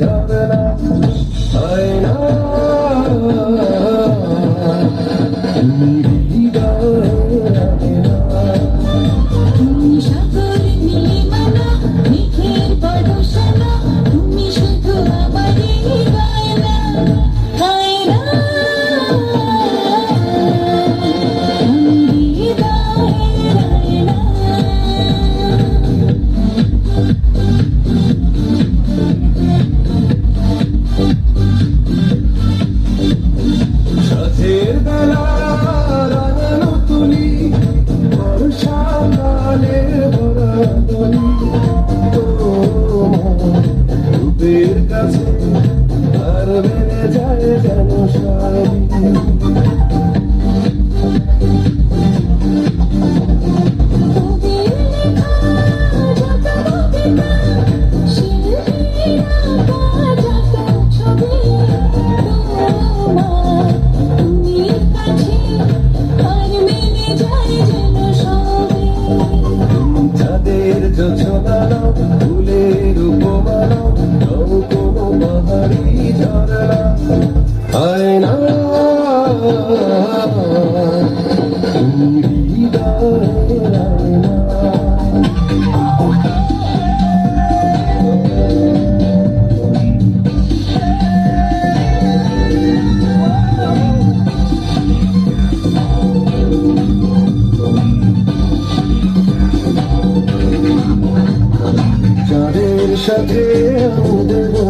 ঝগড়া হয় না। shall be. সাথে দেবো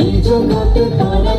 এই জগতে তারা